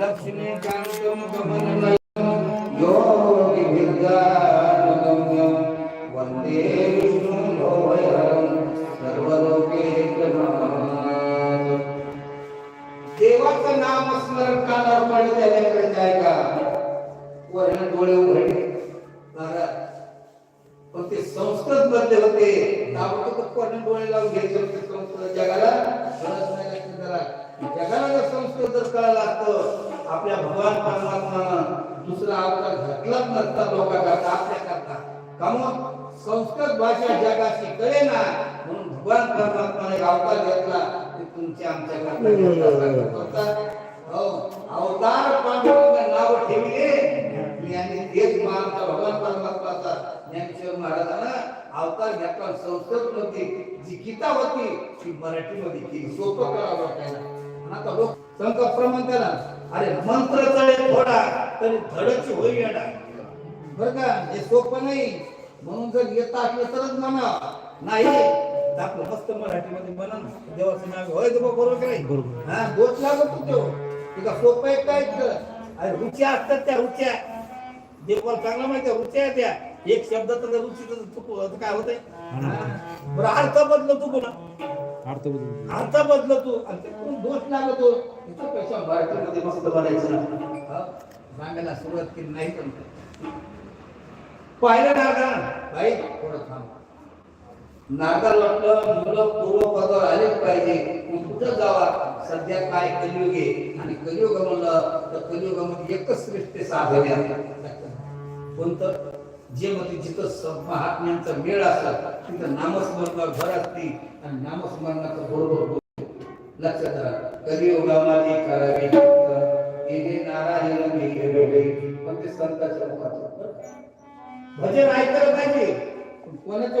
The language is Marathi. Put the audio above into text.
लक्ष्मीकांतं कमलनयनं योगिभिर्गानगम्यं वन्दे विष्णुं देवाचं नाम स्मरण कानावर पडलं त्याच्याकडे जाय का? वर्ण डोळे उघडले महाराज पण ते संस्कृत मध्ये होते ताबडतोब कोणी डोळे लावून घ्यायचे होते संस्कृत जगाला आपल्या भगवान परमात्मानं दुसरा अवतार घातलाच नसता लोकांकरता आपल्याकरता का मग? संस्कृत भाषा जगाशी कळे ना. म्हणून भगवान परमात्माने अवतार घेतला ते तुमच्या आमच्याकरता. हो अवतार पांडुरंग नाव ठेवले. आणि तेच महाराज भगवान परमात्माचा ज्ञानेश्वर महाराजांना अवतार घेतला. संस्कृत मध्ये जी गीता होती ती मराठी मध्ये केली. सोपं करावं वाटायला. आता लोक त्याला अरे मंत्र चढे थोडा तरी धडची होई येडा बर का? हे सोपं नाही. म्हणून जर येत असलं तरच म्हणा. नाही आपलं मस्त मराठीमध्ये म्हणा. देवाचं नाव होय तो बरोबर नाही हा दोष लागत होतो. तुझा सोपं आहे काय अरे रुच्या असतात त्या रुच्या. देवाला चांगला माहिती आहे रुच्या आहे त्या. एक शब्दाचं रुचीचं काय होतंय? बरं अर्थ बदल तू पुन्हा अर्थ बदल अर्थ बदल तू आणि ते कोण दोष लागतो इथं पेक्षा मराठीमध्ये मस्त बनायचं. सांगायला सुरुवात केली नाही पण पाहिलं नारदार भाई थोडं थांब. नारदार वाटलं मुलं पूर्व पदावर आलेच पाहिजे. कुठं जावा? सध्या काय कलियुग आहे? आणि कलियुग म्हणलं तर कलियुगामध्ये एकच श्रेष्ठ साधन आहे. कोणतं? जे मध्ये जिथं स- महात्म्यांचा मेळ असला तिथं नामस्मरणावर भर असते आणि नामस्मरणाचं बरोबर. लक्षात राहा. कलियुगामध्ये करावी येणे नारायण गेले पण ते संतांच्या मुखातून. भजन ऐकायला पाहिजे. पण कोणाच्या